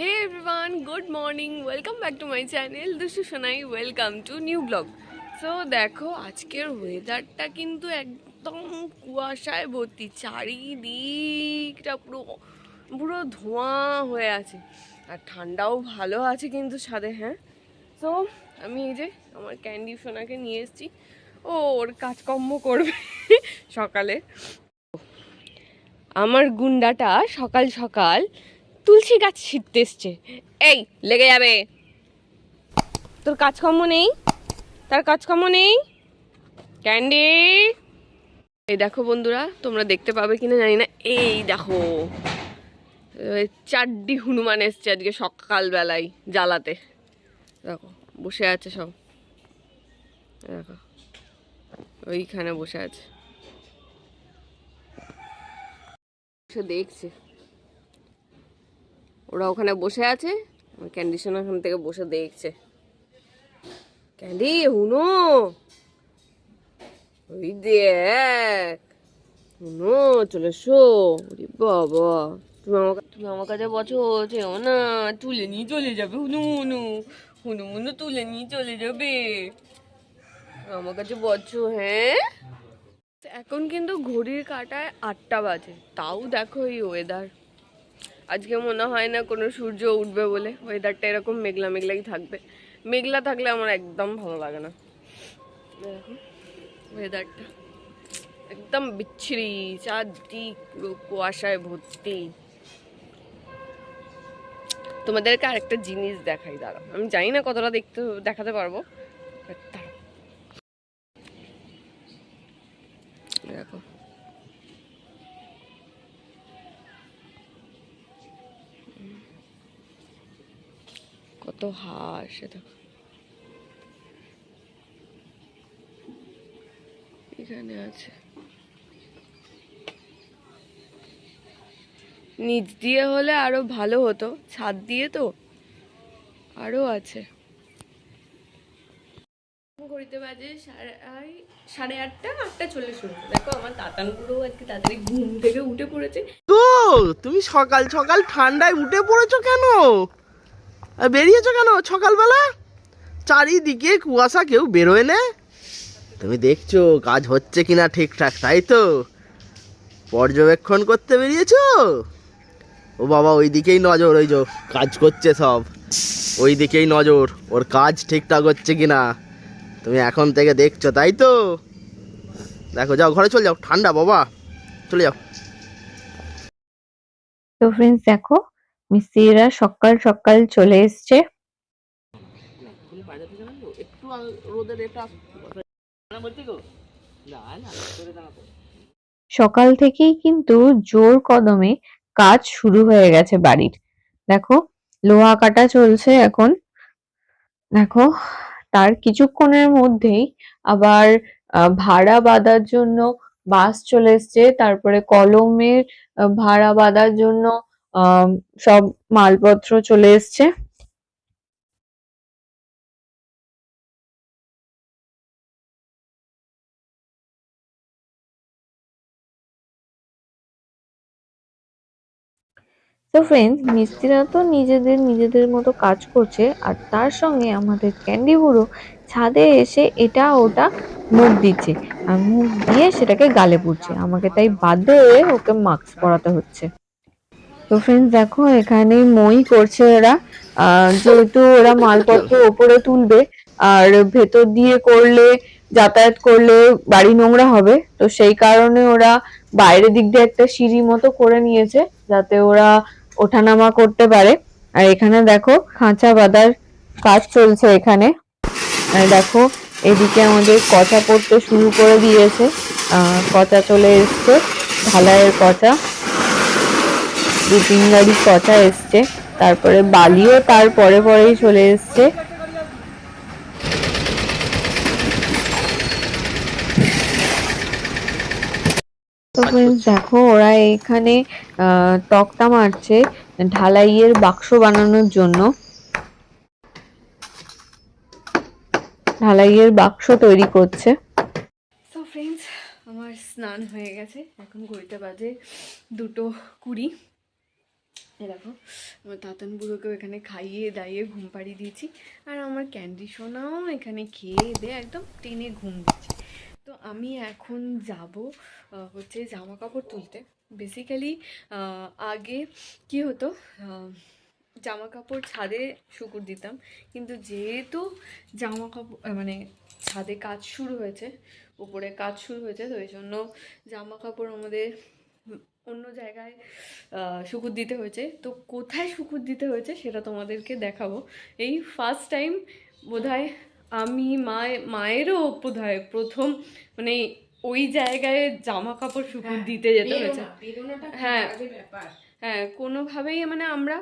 Hey everyone good morning welcome back to my channel দুশো Sonai welcome to new blog so দেখো, আজকের ওয়েদারটা কিন্তু একদম কুয়াশায় ভর্তি। চারিদিকটা পুরো পুরো ধোঁয়া হয়ে আছে। আর ঠান্ডাও ভালো আছে কিন্তু ছাদে হ্যাঁ? সো আমি এই যে আমার ক্যান্ডি সোনাকে নিয়ে এসেছি। ও, ওর কাজকর্ম করবে সকালে। আমার গুন্ডাটা সকাল সকাল তুলসী গাছ ছিটতে এসছে। এই, লেগে যাবে। তোর কাজকর্ম নেই? তার কাজকর্ম নেই? ক্যান্ডি? এই দেখো বন্ধুরা, তোমরা দেখতে পাবে কিনা জানি না। এই দেখো চারটি হনুমান এসছে আজকে সকালবেলায় জ্বালাতে। দেখো, বসে আছে সব। দেখো, ওইখানে বসে আছে। দেখছে। ওরা ওখানে বসে আছে। ক্যান্ডিশন ওখান থেকে বসে দেখছে। ক্যান্ডি, হুনো? ওই দেখ। হুনো, চলে এসো। বাবা। তুমি আমার তুমি আমার কাছে বছো যেও না। তুলে নিয়ে চলে যাবে, হুনু হুনু। হুনু হুনু, তুলে নিয়ে চলে যাবে। আমার কাছে বছো হ্যাঁ? এখন কিন্তু ঘড়ির কাটায় আটটা বাজে। তাও দেখো এই ওয়েদার আজকে মনে হয় না কোনো সূর্য উঠবে বলে। ওয়েদারটা এরকম মেঘলা মেঘলাই থাকবে। মেঘলা থাকলে আমার একদম ভালো লাগে না। ওয়েদারটা একদম বিচ্ছিরি, চারদিক পুরো কুয়াশায় ভর্তি। তোমাদেরকে আরেকটা জিনিস দেখাই, দাঁড়াও। আমি জানি না কতটা দেখতে, দেখাতে পারব, but দাঁড়াও। দেখো কত হাঁস এ দেখো এখানে আছে নিচ দিয়ে হলে আরও ভালো হতো, ছাদ দিয়ে তো। আরও আছে। ঘুম থেকে উঠে পড়েছে। তো তুমি সকাল সকাল ঠান্ডায় উঠে পড়েছো কেন? বেরিয়েছো কেন? সকালবেলা? চারিদিকে কুয়াশা, কেউ বেরোয় না? তুমি দেখছ, কাজ হচ্ছে কিনা ঠিকঠাক, তাই তো? পর্যবেক্ষণ করতে বেরিয়েছো? ও বাবা ওই দিকেই নজর, ওই যে কাজ করছে সব। ওই দিকেই নজর, ওর কাজ ঠিকঠাক হচ্ছে কিনা? তুমি এখন থেকে দেখছ, তাই তো? দেখো, যাও, ঘরে চলে যাও, ঠান্ডা বাবা। চলে যাও। তো ফ্রেন্ডস দেখো মিস্ত্রিরা সকাল সকাল চলে এসছে। সকাল থেকেই কিন্তু জোর কদমে কাজ শুরু হয়ে গেছে বাড়ির। দেখো, লোহা কাটা চলছে এখন। দেখো, তার কিছুক্ষণের মধ্যেই আবার ভাড়া বাঁধার জন্য বাস চলে এসছে। তারপরে কলমের ভাড়া বাঁধার জন্য সব মালপত্র চলে এসছে। তো ফ্রেন্ডস মিস্ত্রিরা তো নিজেদের নিজেদের মতো কাজ করছে, আর তার সঙ্গে আমাদের ক্যান্ডি বুড়ো ছাদে এসে এটা ওটা মুখ দিচ্ছে, আর মুখ দিয়ে সেটাকে গালে পুড়ছে। আমাকে তাই বাধ্য হয়ে ওকে মাস্ক পরাতে হচ্ছে। তো ফ্রেন্ডস দেখো এখানে মই করছে আহ, যেহেতু ওরা মালপত্র ওপরে তুলবে আর ভেতর দিয়ে করলে যাতায়াত করলে বাড়ি নোংরা হবে। তো সেই কারণে ওরা বাইরের দিক দিয়ে একটা সিঁড়ি মতো করে নিয়েছে যাতে ওরা ওঠানামা করতে পারে। আর এখানে দেখো খাঁচা বাঁধার কাজ চলছে এখানে। আর দেখো এদিকে আমাদের কচা পড়তে শুরু করে দিয়েছে। কচা চলে এসছে ঢালাইয়ের কচা। দু তিন গাড়ি কচা এসছে, তারপরে বালিও তার পরে পরেই চলে এসছে। তো দেখো, ওরা এখানে তক্তা মারছে ঢালাইয়ের বাক্স বানানোর জন্য। ঢালাইয়ের বাক্স তৈরি করছে। ফ্রেন্ডস আমার স্নান হয়ে গেছে। এখন ঘড়িতে বাজে দুটো কুড়ি। দেখো, আমার তাতান বুড়োকেও এখানে খাইয়ে দাইয়ে ঘুম পাড়িয়ে দিয়েছি। আর আমার ক্যান্ডি সোনাও এখানে খেয়ে দিয়ে একদম টেনে ঘুম দিচ্ছে তো আমি এখন যাব হচ্ছে জামা কাপড় তুলতে বেসিক্যালি আগে কি হতো জামা কাপড় ছাদে শুকুর দিতাম। কিন্তু যেহেতু জামা কাপড় মানে ছাদে কাজ শুরু হয়েছে, উপরে কাজ শুরু হয়েছে, তো এই জন্য জামা কাপড় আমাদের অন্য জায়গায় শুকুর দিতে হয়েছে। তো কোথায় শুকুর দিতে হয়েছে সেটা তোমাদেরকে দেখাবো। এই ফার্স্ট টাইম বোধহয় আমি মায়ের মায়েরও বোধ প্রথম মানে ওই জায়গায় জামা কাপড় শুকুর দিতে যেতে হয়েছে। হ্যাঁ হ্যাঁ কোনোভাবেই মানে আমরা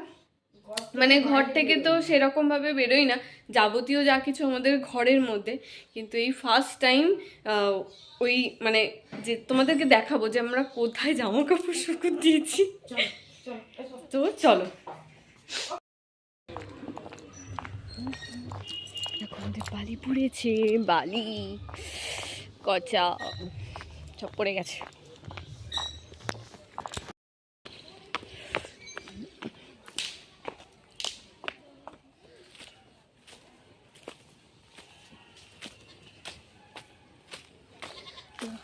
মানে ঘর থেকে তো সেরকম ভাবে বেরোই না, যাবতীয় যা কিছু আমাদের ঘরের মধ্যে। কিন্তু এই ফার্স্ট টাইম ওই মানে যে তোমাদেরকে দেখাবো যে আমরা কোথায় জামা কাপড় শুকুর দিয়েছি। তো চলো। আমাদের বালি পড়েছে, বালি, কচা, সব পড়ে গেছে।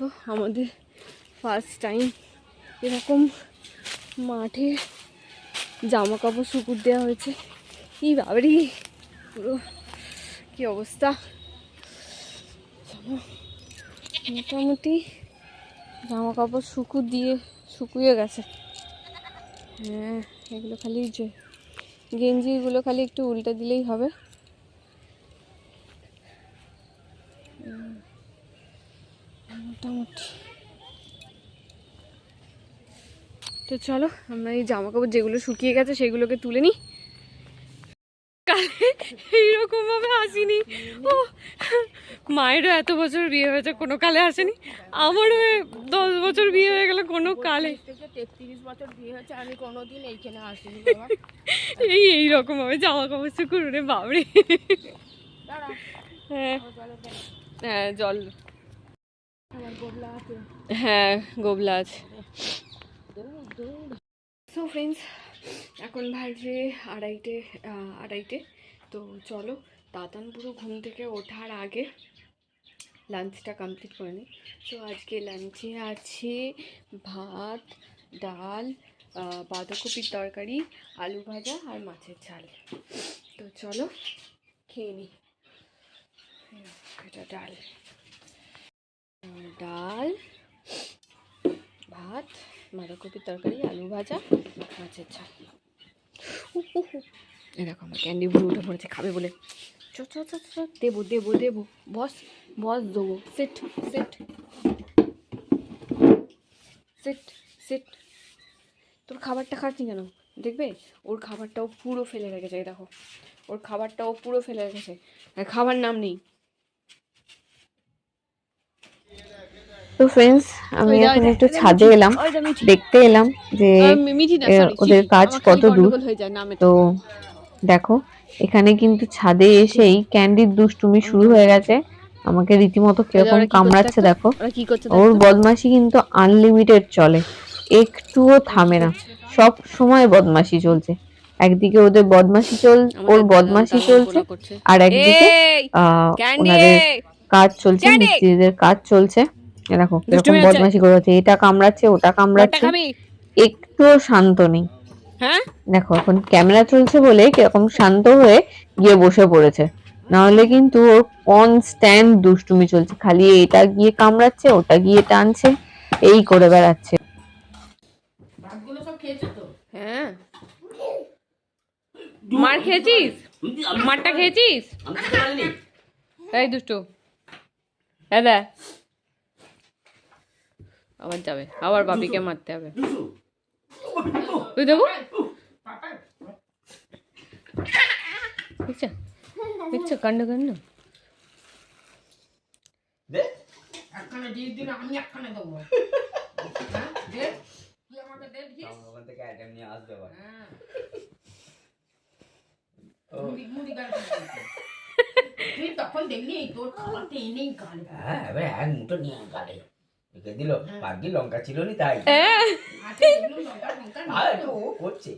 দেখো, আমাদের ফার্স্ট টাইম এরকম মাঠে জামা কাপড় শুকুর দেওয়া হয়েছে। কি বাবারি, পুরো কি অবস্থা? মোটামুটি জামা কাপড় শুকুর দিয়ে শুকুয়ে গেছে। হ্যাঁ এগুলো খালি যে গেঞ্জিগুলো খালি একটু উল্টে দিলেই হবে। মোটামুটি। তো চলো আমরা এই জামা কাপড় যেগুলো শুকিয়ে গেছে সেগুলোকে তুলে নিই। কালে এইরকম ভাবে আসিনি ও মায়েরও এত বছর বিয়ে হয়েছে কোনো কালে আসেনি আমারও দশ বছর বিয়ে হয়ে গেল কোনো কালে। তেত্রিশ বছর বিয়ে হয়েছে আমি কোনোদিন এইখানে আসিনি এই এইরকম ভাবে জামা কাপড় শুকুর বাবরে হ্যাঁ। হ্যাঁ জল হ্যাঁ গোবলা আছে সো ফ্রেন্ডস এখন বাজে আড়াইটে আড়াইটে। তো চলো তাতান পুরো ঘুম থেকে ওঠার আগে লাঞ্চটা কমপ্লিট করে নিই। তো আজকে লাঞ্চে আছে ভাত, ডাল বাঁধাকপির তরকারি, আলু ভাজা আর মাছের ঝাল। তো চলো, খেয়ে নিই এই এটা ডাল। ডাল, ভাত, বাঁধাকপির তরকারি, আলু ভাজা, মাছের ঝাল। এরকম ক্যান্ডি ভুরু উঠে পড়েছে খাবে বলে। চ চ চ দেবো দেবো দেবো। বস বস দেবো। Set set. Set set. তোর খাবারটা খাচ্ছি কেন? দেখবে? ওর খাবারটাও পুরো ফেলে রেখেছে দেখো। ওর খাবারটাও পুরো ফেলে রেখেছে। খাবার নাম নেই। তো ফ্রেন্ডস আমি এখন একটু ছাদে এলাম। দেখতে এলাম যে ওদের কাজ কত দূর। তো দেখো এখানে কিন্তু ছাদে এসেই ক্যান্ডির দুষ্টুমি শুরু হয়ে গেছে। আমাকে রীতিমতো কীরকম কামড়াচ্ছে দেখো? ওরা বদমাশি কিন্তু আনলিমিটেড চলে। একটুও থামে না। সব সময় বদমাশি চলছে। একদিকে ওদের বদমাশি চল ওর বদমাশি চলছে আর একদিকে আহ, ওনাদের কাজ চলছে মিস্ত্রিদের কাজ চলছে। দেখো কীরকম দুষ্টুমি বদমাশি করে হচ্ছে এটা কামড়াচ্ছে ওটা কামড়াচ্ছে। খাবি? একটুও শান্ত নেই। হ্যাঁ? দেখো এখন ক্যামেরা চলছে বলে কীরকম শান্ত হয়ে গিয়ে বসে পড়েছে। নাহলে কিন্তু ওর কনস্ট্যান্ট দুষ্টুমি চলছে। খালি এটা গিয়ে কামড়াচ্ছে ওটা গিয়ে টানছে এই করে বেড়াচ্ছে। ভাতগুলো সব খেয়েছো তো? হ্যাঁ। মার খেয়েছিস? মারটা খেয়েছিস? এই দুষ্টু। হ্যাঁ দা আবার যাবে। আবার বাপিকে মারতে হবে। তুই দেবো? দেখছ? দেখছ কাণ্ড কাণ্ড? একখানে দিয়ে দিন আমি একখানে দেবো। হ্যাঁ দে। তুই আমাকে দে দিস। ওখান থেকে আইটেম নিয়ে আসতে পারে হ্যাঁ। মুড়ি মুড়ি গাল তুই তখন দেখলি তোর খাবারটা এনেই গাল। হ্যাঁ এবারে এক মুঠো নিয়ে গালে। রেখে দিল ভাগ্যি লঙ্কা ছিল নি তাই আর তো। ও করছে।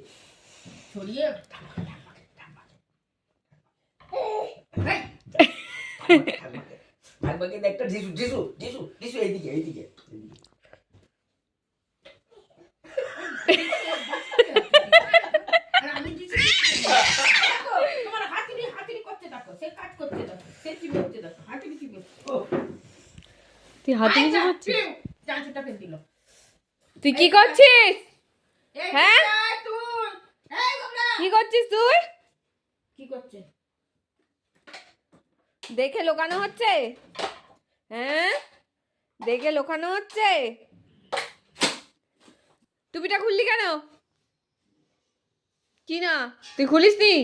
একটা ঝিসু ঝিসু টিসু টিসু এইদিকে এইদিকে। তুই হাতে করছিস ফেল দিল। তুই কি করছিস? হ্যাঁ? তুই। এই গোবরা কি করছিস তুই? কি করছে? দেখে লোকানো হচ্ছে? হ্যাঁ? দেখে লোকানো হচ্ছে? টুপিটা খুললি কেন? কি না? তুই খুলিস নি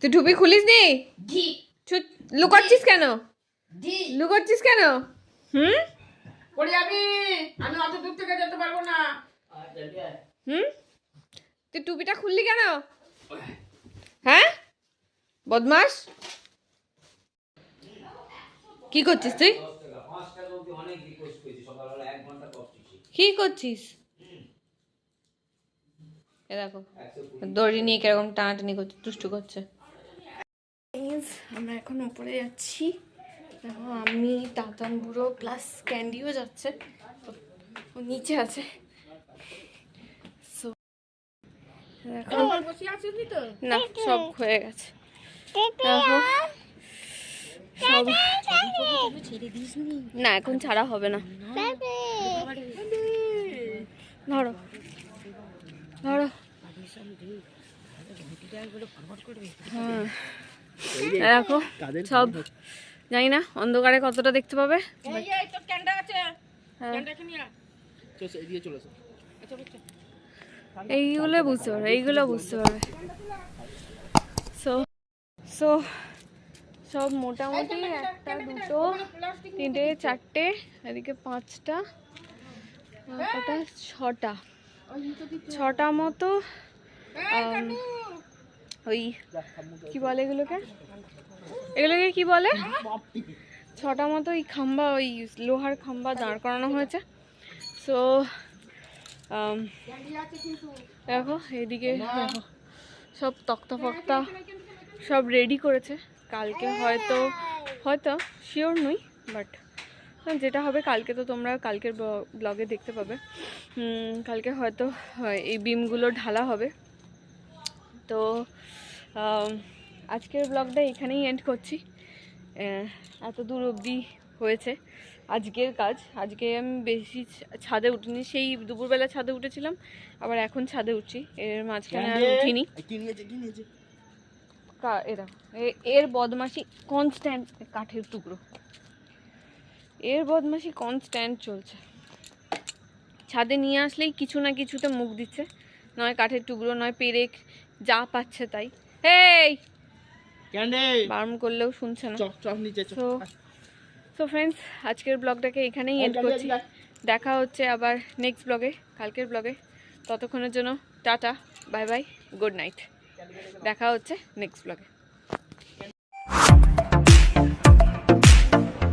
তুই টুপি খুলিস নি লুকাচ্ছিস কেন? লুকাচ্ছিস কেন? হুম? পড়ে যাবি। আমি অত দূর থেকে যেতে পারব না। হুম? তুই টুপিটা খুললি কেন? হ্যাঁ? বদমাস? কি করছিস তুই? কি করছিস? এ দেখো দড়ি নিয়ে কীরকম টানাটানি করছে দুষ্টু করছে। আমরা এখন উপরে যাচ্ছি। আমি দাদান বুড়ো প্লাস ক্যান্ডিও যাচ্ছে। ও- নিচে আছে। So, দেখো বসে আছিস তো? না সব হয়ে গেছে। না এখন ছাড়া হবে না। ধরো। ধরো। হ্যাঁ। দেখো সব জানি না অন্ধকারে কতটা দেখতে পাবে? এই এই তো ক্যান্ডা আছে। হ্যাঁ। চলে এসো। এইগুলো বুঝতে পারবে এইগুলো বুঝতে পারবে। সো সো সব মোটামুটি একটা দুটো তিনটে চারটে এদিকে পাঁচটা কটা ছটা। ছটা মতো ওই কি বলে এগুলোকে? এগুলোকে কি বলে? ছটা মতো ওই খাম্বা ওই লোহার খাম্বা দাঁড় করানো হয়েছে। সো দেখো এইদিকে দেখো সব তক্তা ফক্তা সব রেডি করেছে। কালকে হয়তো হয়তো শিওর নই বাট যেটা হবে কালকে তো তোমরা কালকের ব্লগে দেখতে পাবে। কালকে হয়তো হয়, এই বিমগুলো ঢালা হবে। তো আম, আজকের ব্লগটা এখানেই এন্ড করছি। এত দূর অবধি হয়েছে আজকের কাজ। আজকে আমি বেশি ছাদে উঠিনি সেই দুপুরবেলা ছাদে উঠেছিলাম আবার এখন ছাদে উঠছি। এর মাঝখানে আর উঠিনি। এরা এর বদমাসি কনস্ট্যান্ট কাঠের টুকরো। এর বদমাসি কনস্ট্যান্ট চলছে। ছাদে নিয়ে আসলেই কিছু না কিছুতে মুখ দিচ্ছে। নয় কাঠের টুকরো নয় পেরেক যা পাচ্ছে তাই। এই বারণ করলেও শুনছে না। সো ফ্রেন্ডস আজকের ব্লগটাকে এখানেই এন্ড করছি। দেখা হচ্ছে আবার নেক্সট ব্লগে কালকের ব্লগে ততক্ষণের জন্য tata bye bye good night দেখা হচ্ছে নেক্সট ব্লগে